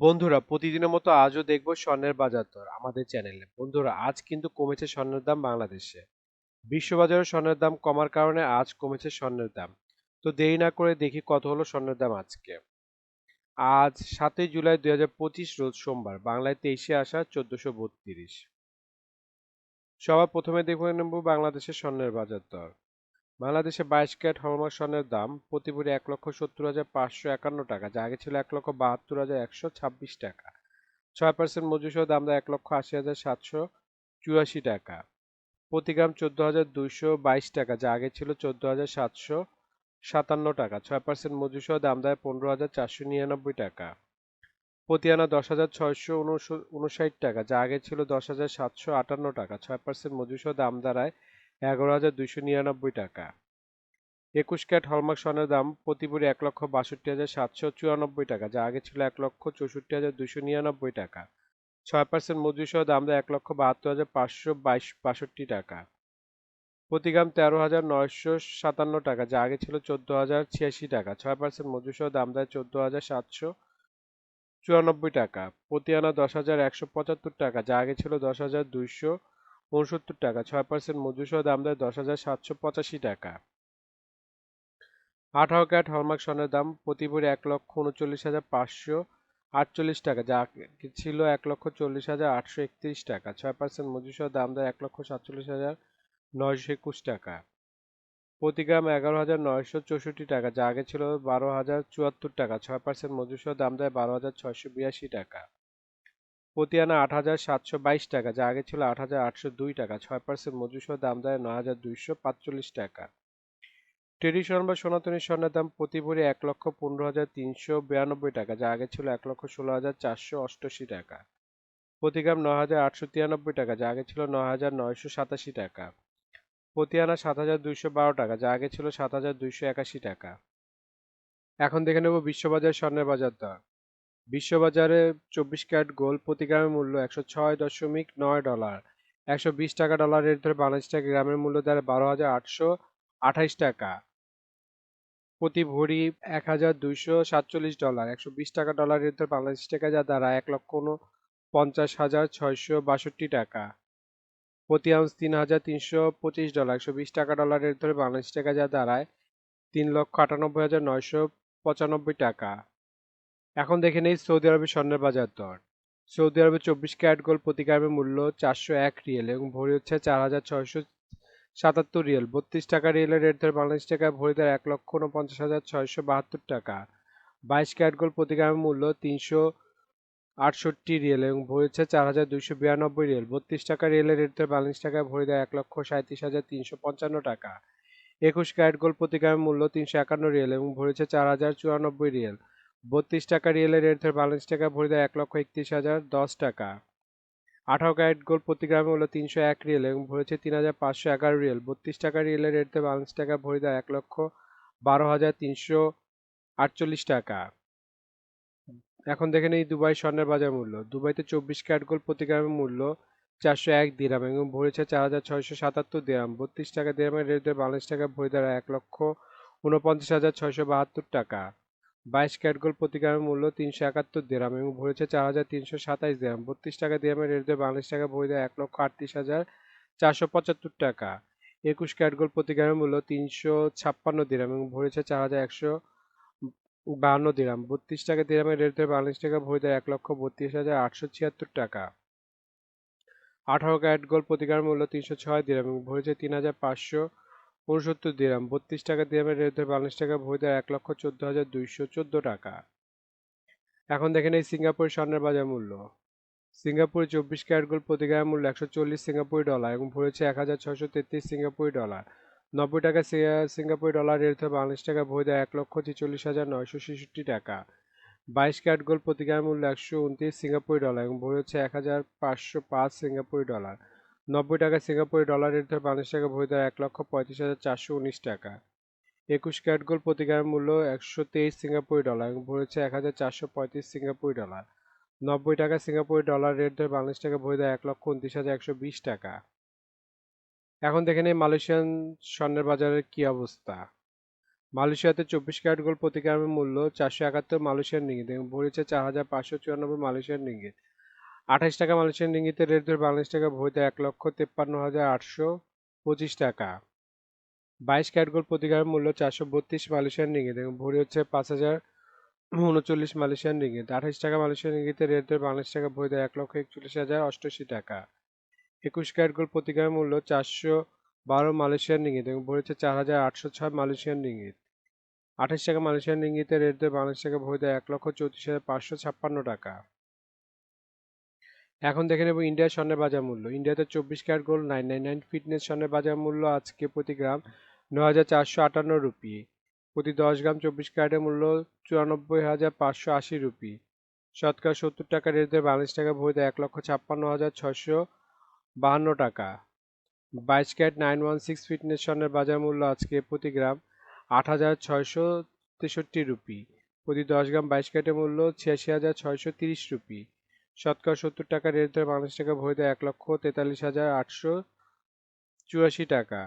বন্ধুরা, প্রতিদিনের মতো আজও দেখব স্বর্ণের বাজার দর আমাদের চ্যানেলে। বন্ধুরা, আজ কিন্তু কমেছে স্বর্ণের দাম বাংলাদেশে। বিশ্ববাজারে স্বর্ণের দাম কমার কারণে আজ কমেছে স্বর্ণের দাম। তো দেরি না করে দেখি কত হলো স্বর্ণের দাম আজকে। আজ সাতই জুলাই দুই হাজার পঁচিশ রোজ সোমবার, বাংলায় তেইশে আসা চোদ্দশো বত্রিশ। সবার প্রথমে দেখে নেব বাংলাদেশের স্বর্ণের বাজার দর। বাংলাদেশে বাইশ ক্যারেট হলমার্ক স্বর্ণের দাম প্রতি ভরি এক লক্ষ সত্তর হাজার পাঁচশো একান্ন টাকা, যা আগে ছিল এক লক্ষ বাহাত্তর হাজার একশো ছাব্বিশ টাকা। ছয় পার্সেন্ট মজুসহ দাম দেয় এক লক্ষ আশি হাজার সাতশো চুরাশি টাকা। প্রতি গ্রাম চোদ্দ হাজার দুইশো বাইশ টাকা, যা আগে ছিল চোদ্দ হাজার সাতশো সাতান্ন টাকা। ছয় পার্সেন্ট মজুসহ দাম দেয় পনেরো হাজার চারশো নিরানব্বই টাকা। প্রতি আনা দশ হাজার ছয়শো উনষাট টাকা, যা আগে ছিল দশ হাজার সাতশো আটান্ন টাকা। ছয় পার্সেন্ট মজুসহ দাম দাঁড়ায় এগারো হাজার দুইশো নিরানব্বই টাকা। একুশ ক্যাট হলমার্ক স্বর্ণের দাম প্রতি ভরি এক লক্ষ বাষট্টি হাজার সাতশো চুরানব্বই টাকা, যা আগে ছিল এক লক্ষ চৌষট্টি হাজার দুইশো নিরানব্বই টাকা। ছয় পার্সেন্ট মজুরি দাম দেয় এক লক্ষ বাহাত্তর হাজার পাঁচশো বাইশ বাষট্টি টাকা। প্রতি গ্রাম তেরো হাজার নয়শো সাতান্ন টাকা, যা আগে ছিল চোদ্দ হাজার ছিয়াশি টাকা। ছয় পার্সেন্ট মজুরি দাম দেয় চোদ্দ হাজার সাতশো চুরানব্বই টাকা। প্রতি আনা দশ হাজার একশো পঁচাত্তর টাকা, যা আগে ছিল দশ হাজার দুইশো উনসত্তর টাকা, ছয় পার্সেন্ট মজুরি সহ দাম দেয় দশ হাজার সাতশো পঁচাশি টাকা। আঠারো ক্যারেট হলমার্ক স্বর্ণের দাম প্রতি ভরি এক লক্ষ উনচল্লিশ হাজার পাঁচশো আটচল্লিশ টাকা, যা ছিল এক লক্ষ চল্লিশ হাজার আটশো একত্রিশ টাকা, ছয় পার্সেন্ট মজুরি সহ দাম দেয় এক লক্ষ সাতচল্লিশ হাজার নয়শো একুশ টাকা। প্রতি গ্রাম এগারো হাজার নয়শো চৌষট্টি টাকা, যা আগে ছিল বারো হাজার চুয়াত্তর টাকা, ছয় পার্সেন্ট মজুরি সহ দাম দেয় বারো হাজার ছয়শো বিরাশি টাকা। প্রতি আনা আট হাজার সাতশো বাইশ টাকা, যা আগে ছিল আট হাজার আটশো দুই টাকা, ছয় পার্সেন্ট মজুরি সহ দাম দেয় নয় হাজার দুইশো পাঁচচল্লিশ টাকা। ট্রেডিশনাল বা সনাতনী স্বর্ণের দাম প্রতি ভরি এক লক্ষ পনেরো হাজার তিনশো বিরানব্বই টাকা, যা আগে ছিল এক লক্ষ ষোলো হাজার চারশো অষ্টআশি টাকা। প্রতি গ্রাম নয় হাজার আটশো তিরানব্বই টাকা, যা আগে ছিল ন হাজার নয়শো সাতাশি টাকা। প্রতি আনা সাত হাজার দুইশো বারো টাকা, যা আগে ছিল সাত হাজার দুইশো একাশি টাকা। এখন দেখে নেব বিশ্ববাজার স্বর্ণের বাজার দর। বিশ্ববাজারে চব্বিশ ক্যারেট গোল্ড প্রতি গ্রামের মূল্য একশো ছয় দশমিক নয় ডলার, একশো বিশ টাকা ডলার রেট ধরে বাংলাদেশ টাকা গ্রামের মূল্য দাঁড়ায় বারো হাজার আটশো আঠাইশ টাকা। প্রতি ভরি এক হাজার দুইশো সাতচল্লিশ ডলার, একশো বিশ টাকা ডলার রেট ধরে বাংলাদেশ টাকা যা দাঁড়ায় এক লক্ষ পঞ্চাশ হাজার ছয়শো বাষট্টি টাকা। প্রতি আউন্স তিন হাজার তিনশো পঁচিশ ডলার, একশো বিশ টাকা ডলার রেট ধরে বাংলাদেশ টাকা যা দাঁড়ায় তিন লক্ষ আটানব্বই হাজার নয়শো পঁচানব্বই টাকা। এখন দেখে নেই সৌদি আরবের স্বর্ণের বাজার দর। সৌদি আরবে চব্বিশ ক্যারেট গোল্ড প্রতি গ্রামের মূল্য চারশো এক রিয়েল এবং ভরি হচ্ছে চার হাজার ছয়শো সাতাত্তর রিয়েল। বত্রিশ টাকা রিয়েলের রেট ধরে বাংলাদেশ টাকায় ভরি দেয় এক লক্ষ উনপঞ্চাশ হাজার ছয়শো বাহাত্তর টাকা। বাইশ ক্যারেট গোল্ড প্রতি গ্রামের মূল্য তিনশো আটষট্টি রিয়েল এবং ভরি হচ্ছে চার হাজার দুইশো বিরানব্বই রিয়েল। বত্রিশ টাকা রিয়েলের রেট ধরে বাংলাদেশ টাকায় ভরি দেয় এক লক্ষ সাঁত্রিশ হাজার তিনশো পঞ্চান্ন টাকা। একুশ ক্যারেট গোল্ড প্রতি গ্রামের মূল্য তিনশো একান্ন রিয়েল এবং ভরি হচ্ছে চার হাজার চুরানব্বই রিয়েল। বত্রিশ টাকা রিয়েলের রেট ধরে বাংলাদেশ টাকা, ভরি দেয় এক লক্ষ একত্রিশ হাজার দশ টাকা। আঠারো ক্যারেট গোল্ড প্রতি গ্রামে হলো তিনশো এক রিয়েল এবং ভরেছে তিন হাজার পাঁচশো এগারো রিয়েল বত্রিশ টাকা রিয়েলের রেট ধরে বাংলাদেশ টাকা, ভরি দেয় এক লক্ষ বারো হাজার তিনশো আটচল্লিশ টাকা। এখন দেখে নেই দুবাই স্বর্ণের বাজার মূল্য। দুবাইতে চব্বিশ ক্যারেট গোল্ড প্রতি গ্রামের মূল্য চারশো এক দিরাম এবং ভরেছে চার হাজার ছয়শো সাতাত্তর দিরাম বত্রিশ টাকা দিরামের রেট ধরে বাংলাদেশ টাকা, ভরি দেয় এক লক্ষ উনপঞ্চাশ হাজার ছয়শো বাহাত্তর টাকা। বাইশ ক্যারেট গোল্ড প্রতি গ্রামের মূল্য তিনশো একাত্তর দেরাম এবং ভরেছে চার হাজার তিনশো সাতাইশ দেরাম। বত্রিশ টাকা দেরামের রেট দিয়ে বাংলাদেশ টাকা ভরে দেয় এক লক্ষ আটত্রিশ হাজার চারশো পঁচাত্তর টাকা। একুশ ক্যারেট গোল্ড প্রতি গ্রামের মূল্য তিনশো ছাপ্পান্ন দিরাম এবং ভরেছে চার হাজার একশো বাহান্ন দিরাম। বত্রিশ টাকা দিরামের রেট দিয়ে বাংলাদেশ টাকা ভরে দেয় এক লক্ষ বত্রিশ হাজার আটশো ছিয়াত্তর টাকা। আঠারো ক্যারেট গোল্ড প্রতি গ্রামের মূল্য তিনশো ছয় দিরাম এবং ভরেছে তিন হাজার পাঁচশো উনসত্তর দিরাম, বত্রিশ টাকা দিরামের রেট ধরে বাংলাদেশ টাকা ভরি দেয় এক লক্ষ চোদ্দ হাজার দুইশো চোদ্দ টাকা। এখন দেখেন এই সিঙ্গাপুর স্বর্ণের বাজার মূল্য। সিঙ্গাপুরে চব্বিশ ক্যারেট গোল্ড প্রতি গ্রামের মূল্য একশো চল্লিশ সিঙ্গাপুরি ডলার এবং ভরেছে এক হাজার ছশো তেত্রিশ সিঙ্গাপুরি ডলার। নব্বই টাকা সিঙ্গাপুরি ডলার রেট ধরে বাংলাদেশ টাকা ভরি দেয় এক লক্ষ ছেচল্লিশ হাজার নয়শো ছেষট্টি টাকা। বাইশ ক্যারেট গোল্ড প্রতি গ্রামের মূল্য একশো উনত্রিশ সিঙ্গাপুরি ডলার এবং ভরি হচ্ছে এক হাজার পাঁচশো পাঁচ সিঙ্গাপুরি ডলার। নব্বই টাকা সিঙ্গাপুরি ডলার রেট ধরে বাংলাদেশ টাকা ভরি দেয় এক লক্ষ পঁয়ত্রিশ হাজার চারশো উনিশ টাকা। একুশ ক্যারেট গোল্ড প্রতি গ্রামের মূল্য একশো তেইশ সিঙ্গাপুরি ডলার এবং ভরেছে এক হাজার চারশো পঁয়ত্রিশ সিঙ্গাপুরি ডলার নব্বই টাকা সিঙ্গাপুরি ডলার রেট ধরে বাংলাদেশ টাকা ভরি দেয় এক লক্ষ উনত্রিশ হাজার একশো বিশ টাকা। এখন দেখে নেই মালয়েশিয়ান স্বর্ণের বাজারের কি অবস্থা। মালয়েশিয়াতে চব্বিশ ক্যারেট গোল্ড প্রতি গ্রামের মূল্য চারশো একাত্তর মালয়েশিয়ান রিঙ্গিত এবং ভরি হচ্ছে চার হাজার পাঁচশো চুরানব্বই মালয়েশিয়ান রিঙ্গিত। আঠাশ টাকা মালয়েশিয়ান রিঙ্গিতের রেট ধরে বাংলাদেশ টাকা ভরিতে এক লক্ষ তেপ্পান্ন হাজার আটশো পঁচিশ টাকা। বাইশ ক্যারেট গোল্ড প্রতি মূল্য চারশো বত্রিশ মালয়েশিয়ান রিঙ্গিত এবং ভরি হচ্ছে পাঁচ হাজার উনচল্লিশ মালয়েশিয়ান রিঙ্গিত। আঠাশ টাকা মালয়েশিয়ান রিঙ্গিতের রেট ধরে বাংলাদেশ টাকা ভরিতে এক লক্ষ একচল্লিশ হাজার অষ্টআশি টাকা। একুশ ক্যারেট গোল্ড প্রতি মূল্য চারশো বারো মালয়েশিয়ান রিঙ্গিত এবং ভরি হচ্ছে চার হাজার আটশো ছয় মালয়েশিয়ান রিঙ্গিত। আঠাশ টাকা মালয়েশিয়ান রিঙ্গিতের রেট ধরে বাংলাদেশ টাকা ভরিতে এক লক্ষ চৌত্রিশ হাজার পাঁচশো ছাপ্পান্ন টাকা। এখন দেখে নেব ইন্ডিয়ার স্বর্ণের বাজার মূল্য। ইন্ডিয়াতে চব্বিশ carat gold nine nine nine fitness স্বর্ণের বাজার মূল্য আজকে প্রতি গ্রাম ন হাজার চারশো আটান্ন রুপি। প্রতি দশ গ্রাম চব্বিশ ক্যারেটের মূল্য চুরানব্বই হাজার পাঁচশো আশি রুপি। শতকরা সত্তর টাকা রেট বাংলাদেশ টাকা ভরিতে এক লক্ষ ছাপ্পান্ন হাজার ছশো বাহান্ন টাকা। বাইশ carat nine one six fitness স্বর্ণের বাজার মূল্য আজকে প্রতি গ্রাম আট হাজার ছয়শো তেষট্টি রুপি। প্রতি দশ গ্রাম বাইশ ক্যারেটের মূল্য ছিয়াশি হাজার ছয়শো তিরিশ রুপি। শতকরা সত্তর টাকা রেট ধরে বাংলাদেশ টাকা ভরিতে এক লক্ষ তেতাল্লিশ হাজার আটশো চুরাশি টাকা।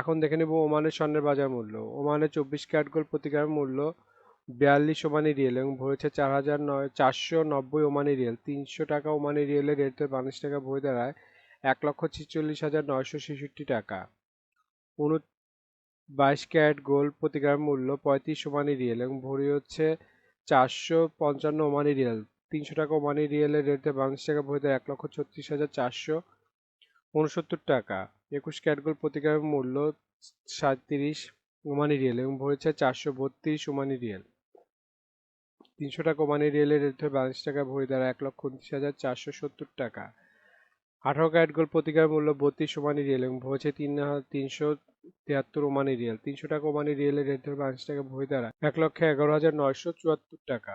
এখন দেখে নেব ওমানের স্বর্ণের বাজার মূল্য। ওমানের চব্বিশ ক্যারেট গোল্ড প্রতি গ্রামের মূল্য বিয়াল্লিশ ওমানি রিয়েল এবং ভরেছে চার হাজার নয়, চারশো নব্বই ওমানি রিয়েল। তিনশো টাকা ওমানি রিয়েলের রেট ধরে বাংলাদেশ টাকা ভরে দাঁড়ায় এক লক্ষ ছেচল্লিশ হাজার নয়শো ছেষট্টি টাকা। উন বাইশ ক্যারেট গোল্ড প্রতি গ্রামের মূল্য পঁয়ত্রিশ ওমানি রিয়েল এবং ভরি হচ্ছে চারশো পঞ্চান্ন ওমানি রিয়েল। তিনশো টাকা ওমানি রিয়েলের রেট বাংলাদেশ টাকা দেয় এক লক্ষ ছত্রিশ হাজার চারশো উনসত্তর টাকা। একুশ ক্যারেট গোল্ড প্রতি গ্রামের মূল্য সাঁত্রিশ ওমানি রিয়েল এবং ভরেছে চারশো বত্রিশ ওমানি রিয়েল তিনশো টাকা ওমানি রিয়েলের রেট ধরে বাংলাদেশ টাকা ভরে দ্বারা এক লক্ষ উনত্রিশ হাজার চারশো সত্তর টাকা। আঠারো ক্যারেট গোল্ড প্রতি গ্রামের মূল্য বত্রিশ ওমানি রিয়েল এবং ভরেছে তিন তিনশো তিয়াত্তর ওমানি রিয়েল তিনশো টাকা ওমানি রিয়েলের রেট ধরে বাংলাদেশ টাকা ভরে দ্বারা এক লক্ষ এগারো হাজার নয়শো চুয়াত্তর টাকা।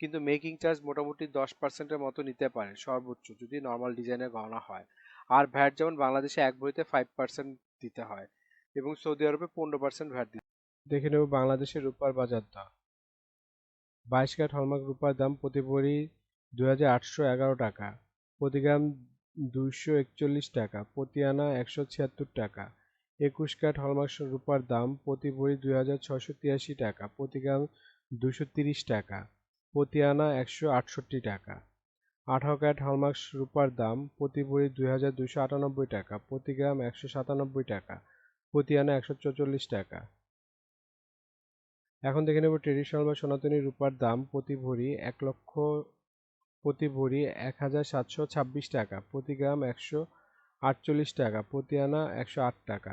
কিন্তু মেকিং চার্জ মোটামুটি দশ পার্সেন্টের মতো নিতে পারে, সর্বোচ্চ, যদি নর্মাল ডিজাইনের গহনা হয়। আর ভ্যাট যেমন বাংলাদেশে এক ভরিতে ফাইভ পার্সেন্ট দিতে হয় এবং সৌদি আরবে পনেরো পার্সেন্ট ভ্যাট দিতে দেখে নেব বাংলাদেশের রূপার বাজার দাম বাইশ ক্যারেট হলমার্ক রূপার দাম প্রতি ভরি দুই হাজার আটশো এগারো টাকা, প্রতি গ্রাম দুইশো একচল্লিশ টাকা, প্রতি আনা একশো ছিয়াত্তর টাকা। একুশ ক্যারেট হলমার্ক রূপার দাম প্রতি ভরি দুই টাকা, প্রতি গ্রাম দুশো তিরিশ টাকা। প্রতি আনা একশো আটষট্টি টাকা। আঠারো ক্যারেট হলমার্ক রূপার দাম প্রতি ভরি দুই হাজার দুশো আটানব্বই টাকা, প্রতি গ্রাম একশো সাতানব্বই টাকা প্রতি আনা একশো চৌচল্লিশ টাকা। এখন দেখে নেব ট্রেডিশনাল বা সনাতনী রূপার দাম প্রতি ভরি এক লক্ষ, প্রতি ভরি এক হাজার সাতশো ছাব্বিশ টাকা, প্রতি গ্রাম একশো আটচল্লিশ টাকা প্রতি আনা একশো আট টাকা।